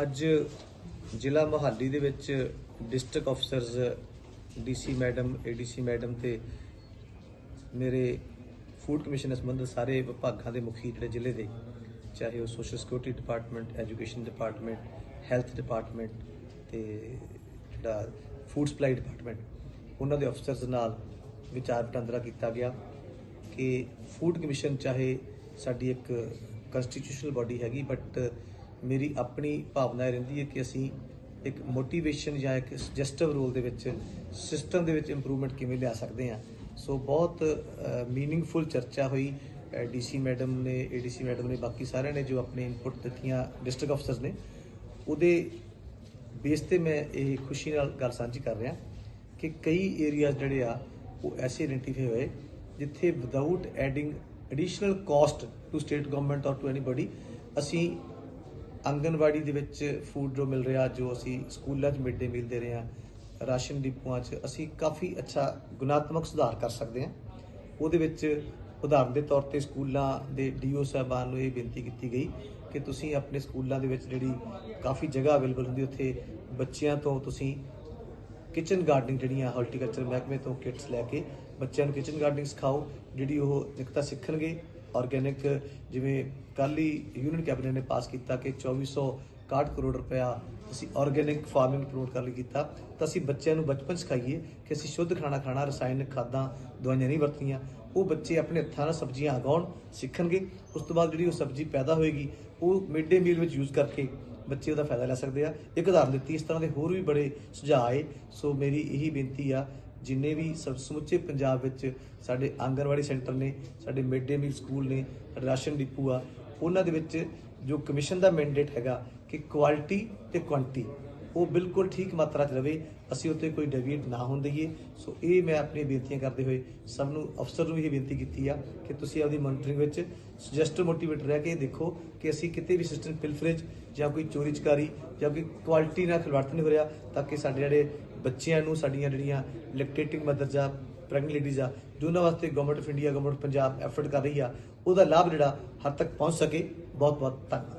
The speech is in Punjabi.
ਅੱਜ ਜ਼ਿਲ੍ਹਾ ਮੋਹਾਲੀ ਦੇ ਵਿੱਚ district officers DC madam ADC madam ਤੇ ਮੇਰੇ ਫੂਡ ਕਮਿਸ਼ਨ ਸੰਬੰਧਿਤ ਸਾਰੇ ਵਿਭਾਗਾਂ ਦੇ ਮੁਖੀ ਜਿਹੜੇ ਜ਼ਿਲ੍ਹੇ ਦੇ, ਚਾਹੇ ਉਹ social security department education department health department ਤੇ ਜਿਹੜਾ ਫੂਡ ਸਪਲਾਈ ਡਿਪਾਰਟਮੈਂਟ ਉਹਨਾਂ ਦੇ ਅਫਸਰਸ ਨਾਲ ਵਿਚਾਰ ਵਟਾਂਦਰਾ ਕੀਤਾ ਗਿਆ ਕਿ ਫੂਡ ਕਮਿਸ਼ਨ ਚਾਹੇ ਸਾਡੀ ਇੱਕ ਕਨਸਟੀਟਿਊਸ਼ਨਲ ਬਾਡੀ ਹੈਗੀ ਬਟ ਮੇਰੀ ਆਪਣੀ ਭਾਵਨਾ ਇਹ ਰਹਿੰਦੀ ਹੈ ਕਿ ਅਸੀਂ ਇੱਕ ਮੋਟੀਵੇਸ਼ਨ ਜਾਂ ਇੱਕ ਸੁਜੈਸਟਿਵ ਰੋਲ ਦੇ ਵਿੱਚ ਸਿਸਟਮ ਦੇ ਵਿੱਚ ਇੰਪਰੂਵਮੈਂਟ ਕਿਵੇਂ ਲਿਆ ਸਕਦੇ ਹਾਂ। ਸੋ ਬਹੁਤ ਮੀਨਿੰਗਫੁਲ ਚਰਚਾ ਹੋਈ। ਡੀਸੀ ਮੈਡਮ ਨੇ ਏਡੀਸੀ ਮੈਡਮ ਨੇ, ਬਾਕੀ ਸਾਰਿਆਂ ਨੇ ਜੋ ਆਪਣੇ ਇਨਪੁਟ ਦਿੱਤੀਆਂ ਡਿਸਟ੍ਰਿਕਟ ਅਫਸਰਸ ਨੇ, ਉਹਦੇ ਬੇਸ ਤੇ ਮੈਂ ਇਹ ਖੁਸ਼ੀ ਨਾਲ ਗੱਲ ਸਾਂਝੀ ਕਰ ਰਿਹਾ ਕਿ ਕਈ ਏਰੀਆਜ਼ ਜਿਹੜੇ ਆ, ਉਹ ਐਸੇ ਆਇਡੈਂਟੀਫਾਈ ਹੋਏ ਜਿੱਥੇ without adding additional cost to state government ਔਰ ਟੂ ਐਨੀਬਾਡੀ ਅਸੀਂ ਆਂਗਨਵਾੜੀ ਦੇ ਵਿੱਚ ਫੂਡ ਜੋ ਮਿਲ ਰਿਹਾ, ਜੋ ਅਸੀਂ ਸਕੂਲਾਂ 'ਚ ਮਿਡ ਡੇ ਮੀਲ ਦੇ ਰਹੇ ਹਾਂ, ਰਾਸ਼ਨ ਡਿਪੂਆਂ 'ਚ, ਅਸੀਂ ਕਾਫੀ ਅੱਛਾ ਗੁਣਾਤਮਕ ਸੁਧਾਰ ਕਰ ਸਕਦੇ ਹਾਂ। ਉਹਦੇ ਵਿੱਚ ਉਦਾਹਰਨ ਦੇ ਤੌਰ ਤੇ ਸਕੂਲਾਂ ਦੇ ਡੀਓ ਸਾਹਿਬਾਨ ਨੂੰ ਇਹ ਬੇਨਤੀ ਕੀਤੀ ਗਈ ਕਿ ਤੁਸੀਂ ਆਪਣੇ ਸਕੂਲਾਂ ਦੇ ਵਿੱਚ ਜਿਹੜੀ ਕਾਫੀ ਜਗ੍ਹਾ ਅਵੇਲੇਬਲ ਹੁੰਦੀ, ਉੱਥੇ ਬੱਚਿਆਂ ਤੋਂ ਤੁਸੀਂ ਕਿਚਨ ਗਾਰਡਨਿੰਗ ਜਿਹੜੀਆਂ ਹਾਰਟੀਕਲਚਰ ਮਹਿਕਮੇ ਤੋਂ ਕਿਟਸ ਲੈ ਕੇ ਬੱਚਿਆਂ ਨੂੰ ਕਿਚਨ ਗਾਰਡਨਿੰਗ ਸਿਖਾਓ, ਜਿਹੜੀ ਉਹ ਇੱਕ ਤਾਂ ਸਿੱਖਣਗੇ। ਆਰਗੇਨਿਕ ਜਿਵੇਂ ਕੱਲ੍ਹ ਹੀ ਯੂਨੀਅਨ ਕੈਬਨਿਟ ਨੇ ਪਾਸ ਕੀਤਾ ਕਿ 2461 ਕਰੋੜ ਰੁਪਇਆ ਅਸੀਂ ਆਰਗੇਨਿਕ ਫਾਰਮਿੰਗ ਪ੍ਰਮੋਟ ਕਰਨ ਲਈ ਕੀਤਾ। ਤਾਂ ਅਸੀਂ ਬੱਚਿਆਂ ਨੂੰ ਬਚਪਨ 'ਚ ਸਿਖਾਈਏ ਕਿ ਅਸੀਂ ਸ਼ੁੱਧ ਖਾਣਾ ਖਾਣਾ, ਰਸਾਇਣਿਕ ਖਾਦਾਂ, ਦਵਾਈਆਂ ਨਹੀਂ ਵਰਤੀਆਂ ਉਹ ਬੱਚੇ ਆਪਣੇ ਹੱਥਾਂ ਨਾਲ ਸਬਜ਼ੀਆਂ ਉਗਾਉਣ, ਸਿੱਖਣਗੇ। ਉਸ ਤੋਂ ਬਾਅਦ ਜਿਹੜੀ ਉਹ ਸਬਜ਼ੀ ਪੈਦਾ ਹੋਏਗੀ, ਉਹ ਮਿਡ ਡੇ ਮੀਲ ਵਿੱਚ ਯੂਜ਼ ਕਰਕੇ ਬੱਚੇ ਉਹਦਾ ਫਾਇਦਾ ਲੈ ਸਕਦੇ ਆ। ਇੱਕ ਉਦਾਹਰਨ ਦਿੱਤੀ, ਇਸ ਤਰ੍ਹਾਂ ਦੇ ਹੋਰ ਵੀ ਬੜੇ ਸੁਝਾਅ ਆਏ। ਸੋ ਮੇਰੀ ਇਹੀ ਬੇਨਤੀ ਆ, ਜਿੰਨੇ ਵੀ ਸਭ ਸਮੁੱਚੇ ਪੰਜਾਬ ਵਿੱਚ ਸਾਡੇ ਆਂਗਨਵਾੜੀ ਸੈਂਟਰ ਨੇ, ਸਾਡੇ ਮਿਡ ਡੇ ਮੀਲ ਸਕੂਲ ਨੇ ਰਾਸ਼ਨ ਡਿਪੂ ਆ, ਉਹਨਾਂ ਦੇ ਵਿੱਚ ਜੋ ਕਮਿਸ਼ਨ ਦਾ ਮੈਂਡੇਟ ਹੈਗਾ ਕਿ ਕੁਆਲਿਟੀ ਤੇ ਕੁਆਂਟੀ ਉਹ ਬਿਲਕੁਲ ਠੀਕ ਮਾਤਰਾ 'ਚ ਰਵੇ, ਅਸੀਂ ਉੱਤੇ ਕੋਈ ਡੈਵੀਏਟ ਨਾ ਹੋਣ ਦਈਏ। ਸੋ ਇਹ ਮੈਂ ਆਪਣੀ ਬੇਨਤੀਆਂ ਕਰਦੇ ਹੋਏ ਸਭ ਨੂੰ, ਅਫਸਰ ਨੂੰ ਇਹ ਬੇਨਤੀ ਕੀਤੀ ਆ ਕਿ ਤੁਸੀਂ ਆਪਦੀ ਮੋਨੀਟਰਿੰਗ ਵਿੱਚ ਸੁਜੈਸਟ ਮੋਟੀਵੇਟ ਰਹਿ ਕੇ ਦੇਖੋ ਕਿ ਅਸੀਂ ਕਿਤੇ ਵੀ ਸਿਸਟਮ ਪਿਲਫਰੇਜ ਜਾਂ ਕੋਈ ਚੋਰੀ ਚਕਾਰੀ ਜਾਂ ਕੋਈ ਕੁਆਲਿਟੀ ਨਾਲ ਖਿਲਵਾੜ ਨਹੀਂ ਹੋ ਰਿਹਾ, ਤਾਂ ਕਿ ਸਾਡੇ ਜਿਹੜੇ ਬੱਚਿਆਂ ਨੂੰ, ਸਾਡੀਆਂ ਜਿਹੜੀਆਂ ਲੈਕਟੇਟਿੰਗ ਮਦਰਸ ਆ ਪ੍ਰੈਗਨੈਂਟ ਲੇਡੀਜ਼ ਆ ਜਿਨ੍ਹਾਂ ਵਾਸਤੇ government of India government Punjab effort ਕਰ ਰਹੀ ਆ, ਉਹਦਾ ਲਾਭ ਜਿਹੜਾ ਹੱਦ ਤੱਕ ਪਹੁੰਚ ਸਕੇ। ਬਹੁਤ ਬਹੁਤ ਧੰਨਵਾਦ।